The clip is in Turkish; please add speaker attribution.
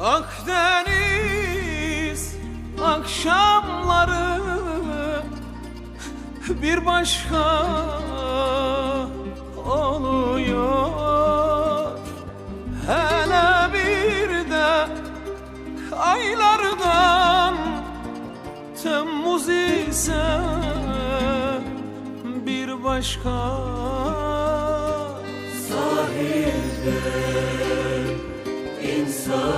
Speaker 1: Akdeniz akşamları bir başka oluyor. Hele bir de aylardan Temmuz ise bir başka sahilde insan